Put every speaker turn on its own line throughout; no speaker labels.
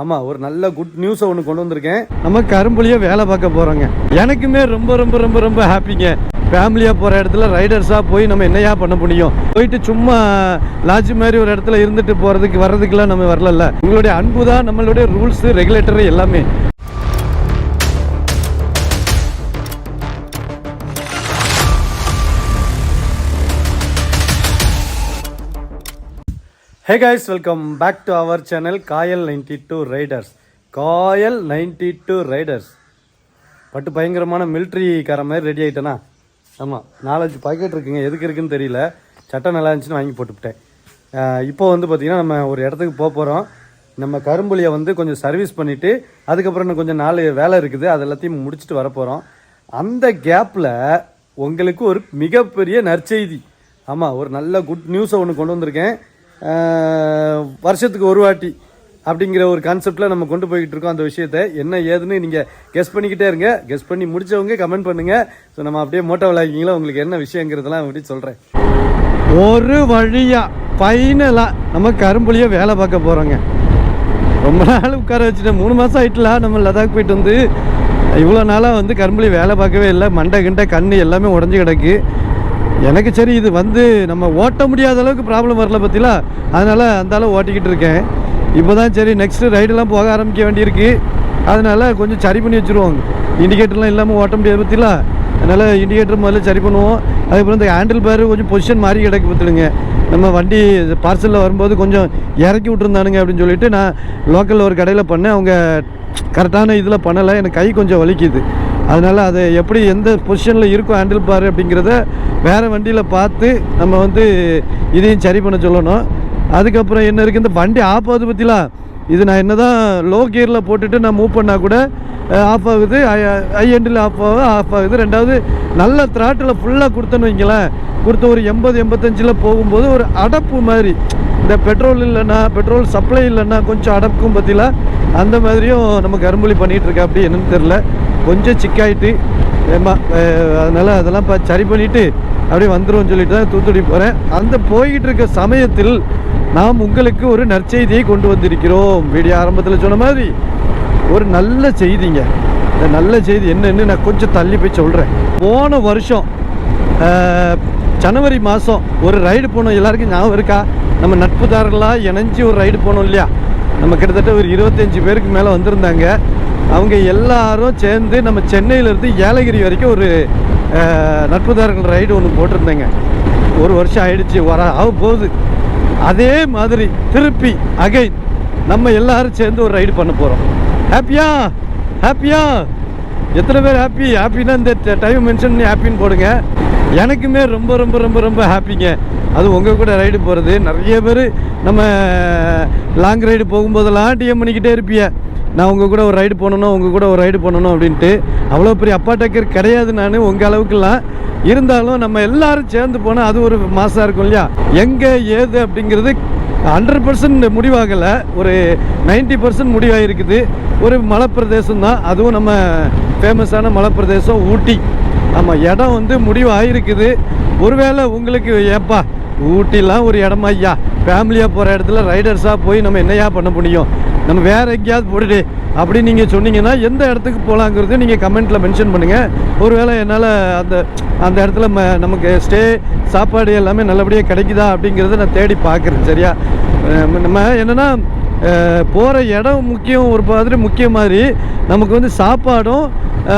ஆமாம் ஒரு நல்ல குட் நியூஸை ஒன்று கொண்டு வந்திருக்கேன். நம்ம கரும்புலியே வேலை பார்க்க போகிறோங்க எனக்குமே ரொம்ப ரொம்ப ரொம்ப ரொம்ப ஹாப்பிங்க ஃபேமிலியாக போகிற இடத்துல ரைடர்ஸாக போய் நம்ம என்னையா பண்ண முடியும்? போயிட்டு சும்மா லாட்ஜ் மாதிரி ஒரு இடத்துல இருந்துட்டு போகிறதுக்கு வர்றதுக்கெல்லாம் நம்ம வரலல்ல. உங்களுடைய அன்பு தான் நம்மளுடைய ரூல்ஸு ரெகுலேட்டர் எல்லாமே. Hey guys welcome back to our channel Kayal ninety two riders Kayal ninety two riders பட்டு பயங்கரமான மிலிட்ரிக்கார மாதிரி ரெடி ஆகிட்டேனா ஆமாம் நாலஞ்சு பாக்கெட் இருக்குங்க. எதுக்கு இருக்குன்னு தெரியல. சட்டை நல்லா இருந்துச்சுன்னு வாங்கி போட்டுவிட்டேன். இப்போ வந்து பார்த்திங்கன்னா நம்ம ஒரு இடத்துக்கு போக போகிறோம் நம்ம கரும்புலியை வந்து கொஞ்சம் சர்வீஸ் பண்ணிவிட்டு அதுக்கப்புறம் இன்னும் கொஞ்சம் நாலு வேலை இருக்குது. அது எல்லாத்தையும் முடிச்சுட்டு வர போகிறோம் அந்த கேப்பில் உங்களுக்கு ஒரு மிகப்பெரிய நற்செய்தி. ஆமாம் ஒரு நல்ல குட் நியூஸை ஒன்று கொண்டு வந்திருக்கேன். வருஷத்துக்கு ஒரு வாட்டி அப்படிங்கிற ஒரு கான்செப்டில் நம்ம கொண்டு போய்கிட்டு இருக்கோம் அந்த விஷயத்தை. என்ன ஏதுன்னு நீங்கள் கெஸ் பண்ணிக்கிட்டே இருங்க. கெஸ் பண்ணி முடிச்சவங்க கமெண்ட் பண்ணுங்கள் ஸோ நம்ம அப்படியே மோட்டோ விளாக்கிங்களா உங்களுக்கு என்ன விஷயங்கிறதெல்லாம் அப்படி சொல்கிறேன் ஒரு வழியாக ஃபைனலாக நம்ம கரும்புலியாக வேலை பார்க்க போகிறோங்க ரொம்ப நாள் உட்கார வச்சுட்டேன் மூணு மாதம் ஆயிட்டுல நம்ம லதாக் போயிட்டு வந்து இவ்வளோ நாளாக வந்து கரும்புலி வேலை பார்க்கவே இல்லை. மண்டை கிண்டை கண் எல்லாமே உடஞ்சி கிடக்கு. எனக்கு சரி இது வந்து நம்ம ஓட்ட முடியாத அளவுக்கு ப்ராப்ளம் வரல பற்றிலா அதனால் அந்த அளவு ஓட்டிக்கிட்டு இருக்கேன். இப்போ தான் சரி நெக்ஸ்ட்டு ரைடெல்லாம் போக ஆரம்பிக்க வேண்டியிருக்கு. அதனால் கொஞ்சம் சரி பண்ணி வச்சுருவாங்க இண்டிகேட்டர்லாம் இல்லாமல் ஓட்ட முடியாது பற்றிலா அதனால் இண்டிகேட்டர் முதல்ல சரி பண்ணுவோம். அதுக்கப்புறம் இந்த ஹேண்டில் பேர் கொஞ்சம் பொசிஷன் மாறி கிடக்கு பார்த்துடுங்க நம்ம வண்டி பார்சலில் வரும்போது கொஞ்சம் இறக்கி விட்டுருந்தானுங்க அப்படின்னு சொல்லிட்டு நான் லோக்கலில் ஒரு கடையில் பண்ணேன். அவங்க கரெக்டான இதில் பண்ணலை. எனக்கு கை கொஞ்சம் வலிக்குது. அதனால் அது எப்படி எந்த பொசிஷனில் இருக்கும் ஹேண்டில் பார் அப்படிங்கிறத வேறு வண்டியில் பார்த்து நம்ம வந்து இதையும் சரி பண்ண சொல்லணும். அதுக்கப்புறம் என்ன இருக்குது இந்த வண்டி ஆஃப் ஆகுது பற்றிலாம் இது நான் என்ன தான் லோ கியரில் போட்டுட்டு நான் மூவ் பண்ணால் கூட ஆஃப் ஆகுது ஐ எண்டில் ஆஃப் ஆகுது ஆஃப் ஆகுது. ரெண்டாவது நல்ல த்ராட்டில் ஃபுல்லாக கொடுத்தேன்னு வைங்களேன். கொடுத்த ஒரு எண்பது எண்பத்தஞ்சில் போகும்போது ஒரு அடப்பு மாதிரி. இந்த பெட்ரோல் இல்லைன்னா பெட்ரோல் சப்ளை இல்லைன்னா கொஞ்சம் அடப்புக்கும் பற்றிலாம் அந்த மாதிரியும் நம்ம கரும்புலி பண்ணிகிட்டு இருக்கா அப்படி என்னன்னு தெரில கொஞ்சம் சிக்காயிட்டு ஏமா அதனால் அதெல்லாம் இப்போ சரி பண்ணிவிட்டு அப்படியே வந்துடும் சொல்லிட்டு தான் தூத்துக்குடி போகிறேன் அந்த போய்கிட்டு இருக்க சமயத்தில் நாம் உங்களுக்கு ஒரு நற்செய்தியை கொண்டு வந்திருக்கிறோம். வீடியோ ஆரம்பத்தில் சொன்ன மாதிரி ஒரு நல்ல செய்திங்க. இந்த நல்ல செய்தி என்னன்னு நான் கொஞ்சம் தள்ளி போய் சொல்கிறேன் போன வருஷம் ஜனவரி மாதம் ஒரு ரைடு போனோம். எல்லாருக்கும் ஞாபகம் இருக்கா? நம்ம நட்புதாரர்களாக இணைஞ்சி ஒரு ரைடு போனோம் இல்லையா? நம்ம கிட்டத்தட்ட ஒரு இருபத்தஞ்சி பேருக்கு மேலே வந்திருந்தாங்க. அவங்க எல்லாரும் சேர்ந்து நம்ம சென்னையிலேருந்து ஏலகிரி வரைக்கும் ஒரு நட்புதாரர்கள் ரைடு ஒன்று போட்டிருந்தேங்க. ஒரு வருஷம் ஆயிடுச்சு வர ஆக போகுது. அதே மாதிரி திருப்பி அகைன் நம்ம எல்லாரும் சேர்ந்து ஒரு ரைடு பண்ண போகிறோம் ஹாப்பியா ஹாப்பியா எத்தனை பேர் ஹாப்பி ஹாப்பின்னா இந்த டைம் மென்ஷன் பண்ணி ஹாப்பின்னு போடுங்க. எனக்குமே ரொம்ப ரொம்ப ரொம்ப ரொம்ப ஹாப்பிங்க அது உங்கள் கூட ரைடு போகிறது நிறைய பேர் நம்ம லாங் ரைடு போகும்போதெல்லாம் டிஎம் பண்ணிக்கிட்டே இருப்பிய. நான் உங்கள் கூட ஒரு ரைடு போகணும் உங்கள் கூட ஒரு ரைடு பண்ணணும் அப்படின்ட்டு அவ்வளோ பெரிய அப்பா டேக்கர் கிடையாது நான் உங்கள் அளவுக்குலாம் இருந்தாலும் நம்ம எல்லாரும் சேர்ந்து போனால் அது ஒரு மாசாக இருக்கும் இல்லையா? எங்கே ஏது அப்படிங்கிறது ஹண்ட்ரட் பர்சன்ட் முடிவாகலை. ஒரு 90% பர்சன்ட் முடிவாகிருக்குது ஒரு மலைப்பிரதேசம் தான். அதுவும் நம்ம ஃபேமஸான மலைப்பிரதேசம் ஊட்டி. ஆமாம் இடம் வந்து முடிவு ஆகிருக்குது ஒருவேளை உங்களுக்கு ஏப்பா ஊட்டிலாம் ஒரு இடமா ஐயா. ஃபேமிலியாக போகிற இடத்துல ரைடர்ஸாக போய் நம்ம என்னையா பண்ண முடியும்? நம்ம வேறு எங்கேயாவது போடுடு அப்படின்னு நீங்கள் சொன்னீங்கன்னா எந்த இடத்துக்கு போகலாங்கிறது நீங்கள் கமெண்ட்டில் மென்ஷன் பண்ணுங்கள் ஒருவேளை என்னால் அந்த அந்த இடத்துல ம நமக்கு ஸ்டே சாப்பாடு எல்லாமே நல்லபடியாக கிடைக்குதா அப்படிங்கிறத நான் தேடி பார்க்குறேன் சரியா? நம்ம என்னென்னா போகிற இடம் முக்கியம் ஒரு மாதிரி முக்கிய மாதிரி நமக்கு வந்து சாப்பாடும்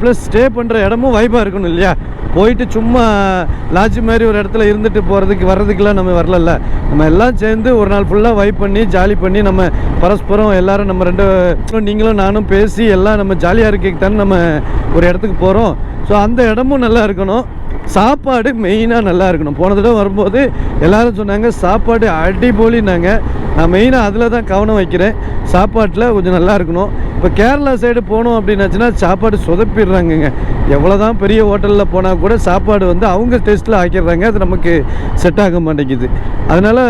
ப்ளஸ் ஸ்டே பண்ணுற இடமும் வைப்பாக இருக்கணும் இல்லையா? போயிட்டு சும்மா லாட்ஜ் மாதிரி ஒரு இடத்துல இருந்துட்டு போகிறதுக்கு வர்றதுக்கெல்லாம் நம்ம வரலல்ல. நம்ம எல்லாம் சேர்ந்து ஒரு நாள் ஃபுல்லாக வைப் பண்ணி ஜாலி பண்ணி நம்ம பரஸ்பரம் எல்லோரும் நம்ம ரெண்டு நீங்களும் நானும் பேசி எல்லாம் நம்ம ஜாலியாக இருக்க தானே நம்ம ஒரு இடத்துக்கு போகிறோம் ஸோ அந்த இடமும் நல்லா இருக்கணும். சாப்பாடு மெயினாக நல்லா இருக்கணும். போன தடவை வரும்போது எல்லாரும் சொன்னாங்க சாப்பாடு அடிபொலினாங்க. நான் மெயினாக அதில் தான் கவனம் வைக்கிறேன். சாப்பாட்டில் கொஞ்சம் நல்லா இருக்கணும். இப்போ கேரளா சைடு போனோம் அப்படின்னாச்சுன்னா சாப்பாடு சொதப்பிடுறாங்கங்க. எவ்வளோ தான் பெரிய ஹோட்டலில் போனால் கூட சாப்பாடு வந்து அவங்க டேஸ்ட்டில் ஆக்கிடுறாங்க. அது நமக்கு செட் ஆக மாட்டேங்குது. அதனால்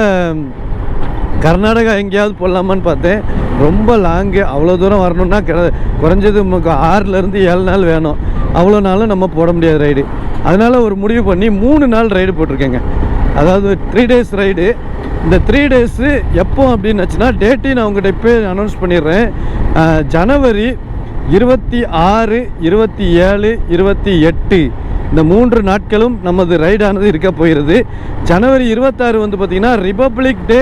கர்நாடகா எங்கேயாவது போடலாமான்னு பார்த்தேன். ரொம்ப லாங்கு அவ்வளோ தூரம் வரணும்னா கிட குறைஞ்சது நமக்கு ஆறுலேருந்து ஏழு நாள் வேணும். அவ்வளோ நாளும் நம்ம போட முடியாது ரைடு அதனால் ஒரு முடிவு பண்ணி மூணு நாள் ரைடு போட்டிருக்கேங்க. அதாவது த்ரீ டேஸ் ரைடு இந்த த்ரீ டேஸு எப்போ அப்படின்னுச்சுன்னா டேட்டையும் நான் உங்கள்கிட்ட இப்போ அனௌன்ஸ் பண்ணிடுறேன். ஜனவரி இருபத்தி ஆறு இருபத்தி ஏழு இருபத்தி எட்டு. இந்த மூன்று நாட்களும் நமது ரைடானது இருக்க போகிறது. ஜனவரி இருபத்தாறு வந்து பார்த்திங்கன்னா ரிபப்ளிக் டே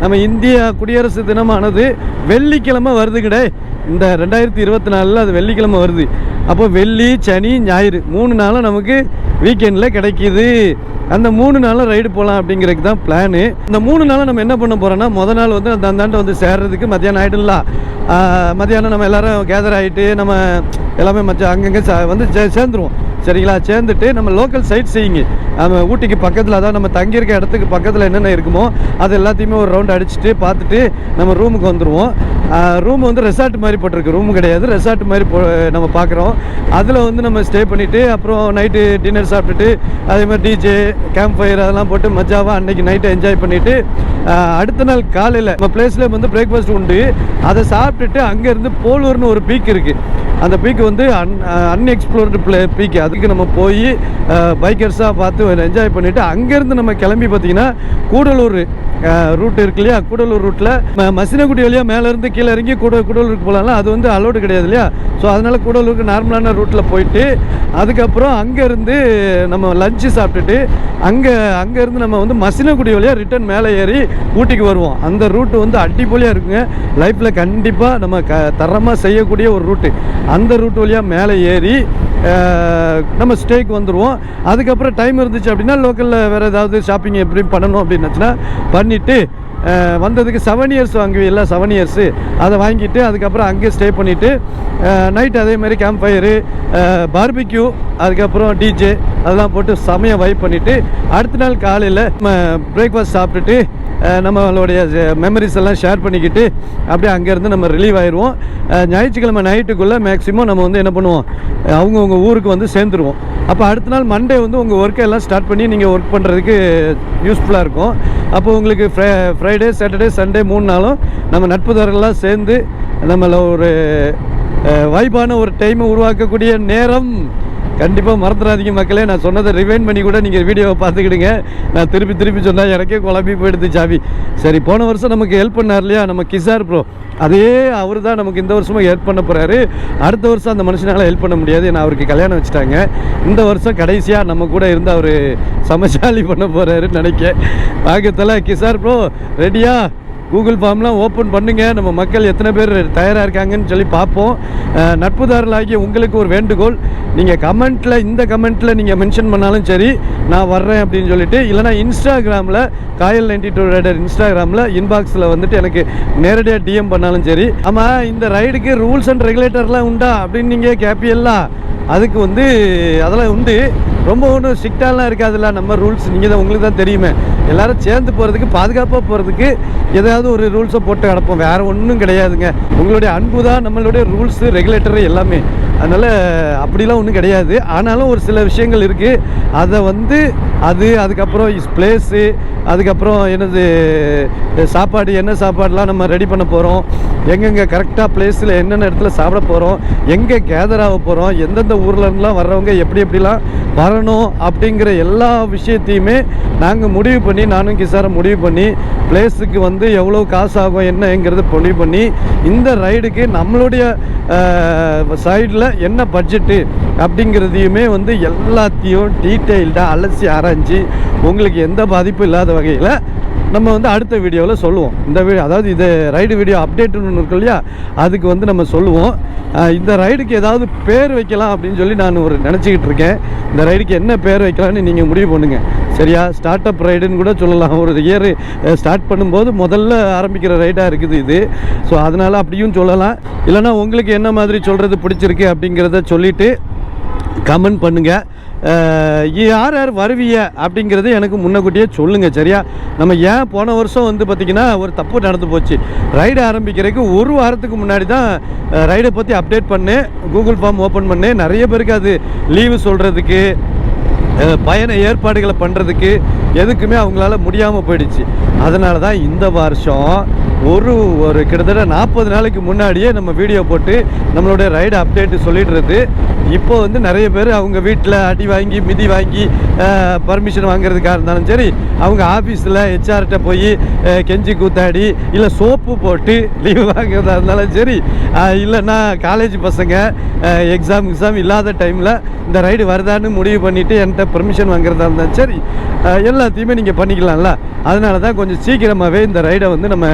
நம்ம இந்திய குடியரசு தினமானது வெள்ளிக்கிழமை வருது கிடை இந்த ரெண்டாயிரத்தி இருபத்தி நாலில் அது வெள்ளிக்கிழமை வருது. அப்போ வெள்ளி சனி ஞாயிறு மூணு நாளும் நமக்கு வீக்கெண்டில் கிடைக்கிது. அந்த மூணு நாளில் ரைடு போகலாம் அப்படிங்கிறதுக்கு தான் பிளானு இந்த மூணு நாளும் நம்ம என்ன பண்ண போகிறோம்னா முத நாள் வந்து அந்த அந்தாண்ட வந்து சேர்றதுக்கு மத்தியானம் ஆகிடும்ல மத்தியானம் நம்ம எல்லோரும் கேதர் ஆகிட்டு நம்ம எல்லாமே மச்ச அங்கங்கே ச- வந்து சே- சேர்ந்துருவோம். சரிங்களா? சேர்ந்துட்டு நம்ம லோக்கல் சைட் செய்யுங்க நம்ம ஊட்டிக்கு பக்கத்தில் அதான் நம்ம தங்கியிருக்க இடத்துக்கு பக்கத்தில் என்னென்ன இருக்குமோ அது எல்லாத்தையுமே ஒரு ரவுண்ட் அடிச்சுட்டு பார்த்துட்டு நம்ம ரூமுக்கு வந்துடுவோம் ரூம் வந்து ரெசார்ட் மாதிரி போட்டிருக்கு. ரூம் கிடையாது. ரெசார்ட் மாதிரி போ நம்ம பார்க்குறோம். அதில் வந்து நம்ம ஸ்டே பண்ணிவிட்டு அப்புறம் நைட்டு டின்னர் சாப்பிட்டுட்டு அதே மாதிரி டிஜே கேம்ப் ஃபயர் அதெல்லாம் போட்டு மஜாவாக அன்னைக்கு நைட்டை என்ஜாய் பண்ணிவிட்டு அடுத்த நாள் காலையில் நம்ம பிளேஸில் வந்து பிரேக்ஃபாஸ்ட் உண்டு. அதை சாப்பிட்டுட்டு அங்கேருந்து போலூர்னு ஒரு பீக் இருக்குது அந்த பீக் வந்து அன் அன்எக்ஸ்ப்ளோர்டு பிளே பீக் அதுக்கு நம்ம போய் பைக்கர்ஸாக பார்த்து என்ஜாய் பண்ணிவிட்டு அங்கேருந்து நம்ம கிளம்பி பார்த்தீங்கன்னா கூடலூர். ரூட் இருக்கு இல்லையா? கூடலூர் ரூட்டில் மசினகுடி வழியாக மேலேருந்து கீழே இறங்கி கூட கூடலூருக்கு போகலாம்ல? அது வந்து அலோடு கிடையாது இல்லையா? ஸோ அதனால் கூடலூருக்கு நார்மலான ரூட்டில் போயிட்டு அதுக்கப்புறம் அங்கேருந்து நம்ம லஞ்சு சாப்பிட்டுட்டு அங்கே அங்கேருந்து நம்ம வந்து மசினகுடி வழியாக ரிட்டன் மேலே ஏறி ஊட்டிக்கு வருவோம். அந்த ரூட்டு வந்து அடிப்பொலியாக இருக்குங்க. லைஃப்பில் கண்டிப்பாக நம்ம க தரமாக செய்யக்கூடிய ஒரு ரூட்டு அந்த ரூட் வழியாக மேலே ஏறி நம்ம ஸ்டேக்கு வந்துடுவோம் அதுக்கப்புறம் டைம் இருந்துச்சு அப்படின்னா லோக்கலில் வேறு ஏதாவது ஷாப்பிங் எப்படி பண்ணணும் அப்படின்னு பண்ணி பண்ணிவிட்டு வந்ததுக்கு செவன் இயர்ஸ் வாங்குவீல்ல செவன் இயர்ஸு அதை வாங்கிட்டு அதுக்கப்புறம் அங்கேயே ஸ்டே பண்ணிவிட்டு நைட் அதே மாதிரி கேம்ப் ஃபயரு பார்பிக்யூ அதுக்கப்புறம் டிஜே அதெல்லாம் போட்டு செமையாக வைப் பண்ணிவிட்டு அடுத்த நாள் காலையில் நம்ம பிரேக்ஃபாஸ்ட் சாப்பிட்டுட்டு நம்மளுடைய மெமரிஸ் எல்லாம் ஷேர் பண்ணிக்கிட்டு அப்படியே அங்கேருந்து நம்ம ரிலீவ் ஆயிடுவோம். ஞாயிற்றுக்கிழமை நைட்டுக்குள்ளே மேக்ஸிமம் நம்ம வந்து என்ன பண்ணுவோம்? அவங்கவுங்க ஊருக்கு வந்து சேர்ந்துருவோம். அப்போ அடுத்த நாள் மண்டே வந்து உங்கள் ஒர்க்கை எல்லாம் ஸ்டார்ட் பண்ணி நீங்கள் ஒர்க் பண்ணுறதுக்கு யூஸ்ஃபுல்லாக இருக்கும். அப்போ உங்களுக்கு ஃப்ரை ஃப்ரைடே சாட்டர்டே சண்டே மூணு நாளும் நம்ம நட்புதாரெல்லாம் சேர்ந்து நம்மளை ஒரு வைபான ஒரு டைமை உருவாக்கக்கூடிய நேரம். கண்டிப்பாக மறந்துடாதீங்க மக்களே. நான் சொன்னதை ரிவைன் பண்ணி கூட நீங்கள் வீடியோவை பார்த்துக்கிடுங்க. நான் திருப்பி திருப்பி சொன்னால் எனக்கே குழம்பி போயிடுது சாவி. சரி போன வருஷம் நமக்கு ஹெல்ப் பண்ணார் இல்லையா? நம்ம கிசார் ப்ரோ அதே அவர் தான் நமக்கு இந்த வருஷமும் ஹெல்ப் பண்ண போகிறாரு அடுத்த வருஷம் அந்த மனுஷனால் ஹெல்ப் பண்ண முடியாது. ஏன்னா அவருக்கு கல்யாணம் வச்சுட்டாங்க. இந்த வருஷம் கடைசியாக நம்ம கூட இருந்து அவர் சமசாலி பண்ண போகிறாருன்னு நினைக்க பாக்கத்தில் கிசார் ப்ரோ ரெடியா கூகுள் ஃபார்ம்லாம் ஓப்பன் பண்ணுங்கள் நம்ம மக்கள் எத்தனை பேர் தயாராக இருக்காங்கன்னு சொல்லி பார்ப்போம். அஹ், நட்புதாரர்களாகிய உங்களுக்கு ஒரு வேண்டுகோள். நீங்கள் கமெண்ட்டில் இந்த கமெண்ட்டில் நீங்கள் மென்ஷன் பண்ணாலும் சரி நான் வர்றேன் அப்படின்னு சொல்லிட்டு இல்லைனா இன்ஸ்டாகிராமில் காயல் நைன்டி டூ ரைடர் இன்ஸ்டாகிராமில் இன்பாக்ஸில் வந்துட்டு எனக்கு நேரடியாக டிஎம் பண்ணாலும் சரி ஆமாம் இந்த ரைடுக்கு ரூல்ஸ் அண்ட் ரெகுலேட்டர்லாம் உண்டா அப்படின்னு நீங்கள் கேட்பியெல்லாம் அதுக்கு வந்து அதெல்லாம் உண்டு. ரொம்ப ஒன்றும் ஸ்ட்ரிக்டாலாம் இருக்காதுல்ல. நம்ம ரூல்ஸ் நீங்கள் தான் உங்களுக்கு தான் தெரியுமே. எல்லாரும் சேர்ந்து போகிறதுக்கு பாதுகாப்பாக போகிறதுக்கு ஏதாவது ஒரு ரூல்ஸை போட்டு கிடப்போம் வேறு ஒன்றும் கிடையாதுங்க. உங்களுடைய அன்பு தான் நம்மளுடைய ரூல்ஸு ரெகுலேட்டர் எல்லாமே. அதனால் அப்படிலாம் ஒன்றும் கிடையாது. ஆனாலும் ஒரு சில விஷயங்கள் இருக்குது அதை வந்து அது அதுக்கப்புறம் இஸ் பிளேஸு அதுக்கப்புறம் என்னது சாப்பாடு என்ன சாப்பாடுலாம் நம்ம ரெடி பண்ண போகிறோம் எங்கெங்கே கரெக்டாக பிளேஸில் என்னென்ன இடத்துல சாப்பிட போகிறோம் எங்கே கேதர் ஆக போகிறோம் எந்தெந்த ஊர்லேருந்துலாம் வர்றவங்க எப்படி எப்படிலாம் வரணும் அப்படிங்கிற எல்லா விஷயத்தையுமே நாங்கள் முடிவு பண்ணி நானும் கிசாரம் முடிவு பண்ணி பிளேஸுக்கு வந்து எவ்வளோ காசு ஆகும் என்னங்கிறத முடிவு பண்ணி இந்த ரைடுக்கு நம்மளுடைய சைடில் என்ன பட்ஜெட்டு அப்படிங்கிறதையுமே வந்து எல்லாத்தையும் டீட்டெயில்டாக அலசி ஆராய்ஞ்சு உங்களுக்கு எந்த பாதிப்பும் இல்லாத வகையில் நம்ம வந்து அடுத்த வீடியோவில் சொல்லுவோம். இந்த வீடியோ அதாவது இது ரைடு வீடியோ அப்டேட்னு ஒன்று இருக்கு இல்லையா? அதுக்கு வந்து நம்ம சொல்லுவோம். இந்த ரைடுக்கு ஏதாவது பேர் வைக்கலாம் அப்படின்னு சொல்லி நான் ஒரு நினச்சிக்கிட்டு இருக்கேன். இந்த ரைடுக்கு என்ன பேர் வைக்கலாம்னு நீங்கள் முடிவு பண்ணுங்கள் சரியா? ஸ்டார்ட் அப் ரைடுன்னு கூட சொல்லலாம். ஒரு இயர் ஸ்டார்ட் பண்ணும்போது முதல்ல ஆரம்பிக்கிற ரைடாக இருக்குது இது. ஸோ அதனால் அப்படியும் சொல்லலாம். இல்லைன்னா உங்களுக்கு என்ன மாதிரி சொல்கிறது பிடிச்சிருக்கு அப்படிங்கிறத சொல்லிவிட்டு கமெண்ட் பண்ணுங்க. யார் யார் வருவிய அப்படிங்கிறது எனக்கு முன்னக்கூட்டியே சொல்லுங்கள் சரியா? நம்ம ஏன் போன வருஷம் வந்து பார்த்திங்கன்னா ஒரு தப்பு நடந்து போச்சு. ரைடு ஆரம்பிக்கிறதுக்கு ஒரு வாரத்துக்கு முன்னாடி தான் ரைடை பற்றி அப்டேட் பண்ணேன். கூகுள் ஃபார்ம் ஓப்பன் பண்ணேன். நிறைய பேருக்கு அது லீவு சொல்கிறதுக்கு பயண ஏற்பாடுகளை பண்ணுறதுக்கு எதுக்குமே அவங்களால முடியாமல் போயிடுச்சு. அதனால தான் இந்த வருஷம் ஒரு ஒரு கிட்டத்தட்ட நாற்பது நாளைக்கு முன்னாடியே நம்ம வீடியோ போட்டு நம்மளுடைய ரைடு அப்டேட்டு சொல்லிடுறது. இப்போ வந்து நிறைய பேர் அவங்க வீட்டில் அடி வாங்கி மிதி வாங்கி பர்மிஷன் வாங்குறதுக்காக இருந்தாலும் சரி அவங்க ஆஃபீஸில் ஹெச்ஆர்கிட்ட போய் கெஞ்சி கூத்தாடி இல்லை சோப்பு போட்டு லீவு வாங்குறதா இருந்தாலும் சரி இல்லைன்னா காலேஜ் பசங்க எக்ஸாம் எக்ஸாம் இல்லாத டைமில் இந்த ரைடு வருதான்னு முடிவு பண்ணிவிட்டு என்கிட்ட பெர்மிஷன் வாங்குறதா இருந்தாலும் சரி எல்லாத்தையுமே நீங்கள் பண்ணிக்கலாம்ல. அதனால தான் கொஞ்சம் சீக்கிரமாகவே இந்த ரைடை வந்து நம்ம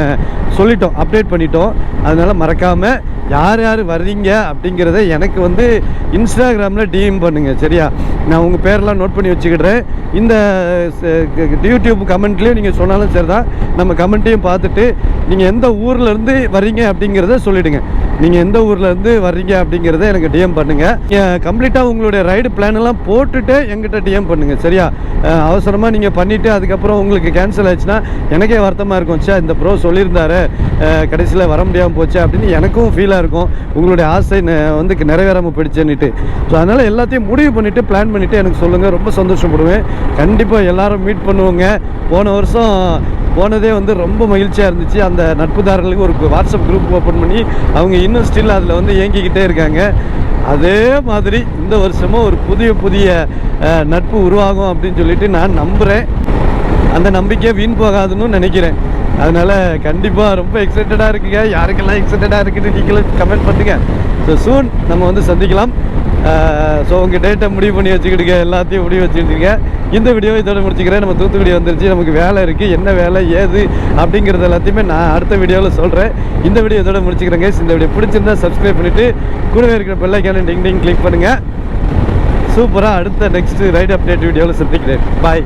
சொல்லிட்டோம் அப்டேட் பண்ணிட்டோம். அதனால் மறக்காமல் யார் யார் வர்றீங்க அப்படிங்கிறத எனக்கு வந்து இன்ஸ்டாகிராமில் டிஎம் பண்ணுங்கள் சரியா? நான் உங்கள் பேரெல்லாம் நோட் பண்ணி வச்சுக்கிடுறேன். இந்த யூடியூப் கமெண்ட்லேயும் நீங்கள் சொன்னாலும் சரி தான் நம்ம கமெண்ட்டையும் பார்த்துட்டு நீங்கள் எந்த ஊர்லேருந்து வர்றீங்க அப்படிங்கிறத சொல்லிவிடுங்க நீங்கள் எந்த ஊரில் இருந்து வர்றீங்க அப்படிங்கிறத எனக்கு டிஎம் பண்ணுங்கள் கம்ப்ளீட்டாக உங்களுடைய ரைடு பிளானெல்லாம் போட்டுட்டு எங்கிட்ட டிஎம் பண்ணுங்கள் சரியா? அவசரமாக நீங்கள் பண்ணிவிட்டு அதுக்கப்புறம் உங்களுக்கு கேன்சல் ஆயிடுச்சுன்னா எனக்கே வருத்தமாக இருக்கும். சார் இந்த ப்ரோ சொல்லியிருந்தாரு. கடைசியில் வர முடியாமல் போச்சு அப்படின்னு எனக்கும் ஃபீலாக இருக்கும். உங்களுடைய ஆசை வந்து நிறைவேறாமல் போயிடுச்சுன்னுட்டு. ஸோ அதனால் எல்லாத்தையும் முடிவு பண்ணிவிட்டு பிளான் பண்ணிவிட்டு எனக்கு சொல்லுங்கள் ரொம்ப சந்தோஷப்படுவேன். கண்டிப்பாக எல்லாரும் மீட் பண்ணுவோங்க. போன வருஷம் போனதே வந்து ரொம்ப மகிழ்ச்சியாக இருந்துச்சு. அந்த அந்த நட்புதாரர்களுக்கு ஒரு வாட்ஸ்அப் குரூப் ஓப்பன் பண்ணி அவங்க இன்னும் ஸ்டில் அதில் வந்து இயங்கிக்கிட்டே இருக்காங்க. அதே மாதிரி இந்த வருஷமும் ஒரு புதிய புதிய நட்பு உருவாகும் அப்படின்னு சொல்லிட்டு நான் நம்புகிறேன் அந்த நம்பிக்கை வீண் போகாதுன்னு நினைக்கிறேன். அதனால் கண்டிப்பாக ரொம்ப எக்ஸைட்டடாக இருக்குங்க. யாருக்கெல்லாம் எக்ஸைட்டடாக இருக்குன்னு நீங்களும் கமெண்ட் பண்ணுங்க. ஸோ சூன் நம்ம வந்து சந்திக்கலாம். ஸோ உங்கள் டேட்டை முடிவு பண்ணி வச்சுக்கிட்டு எல்லாத்தையும் முடிவு வச்சுக்கிட்டுங்க. இந்த வீடியோ இதோட முடிச்சுக்கிறேன். நம்ம தூத்துக்குடி வந்துருச்சு. நமக்கு வேலை இருக்குது என்ன வேலை ஏது அப்படிங்கிறது எல்லாத்தையுமே நான் அடுத்த வீடியோவில் சொல்கிறேன் இந்த வீடியோ இதோட முடிச்சுக்கிறேங்க இந்த வீடியோ பிடிச்சிருந்தா சப்ஸ்கிரைப் பண்ணிவிட்டு கூடவே இருக்கிற பெல்லைக்கான டிங் டிங் கிளிக் பண்ணுங்கள் சூப்பராக அடுத்த நெக்ஸ்ட் ரைட் அப்டேட் வீடியோவில் சந்திக்கிறேன். பாய்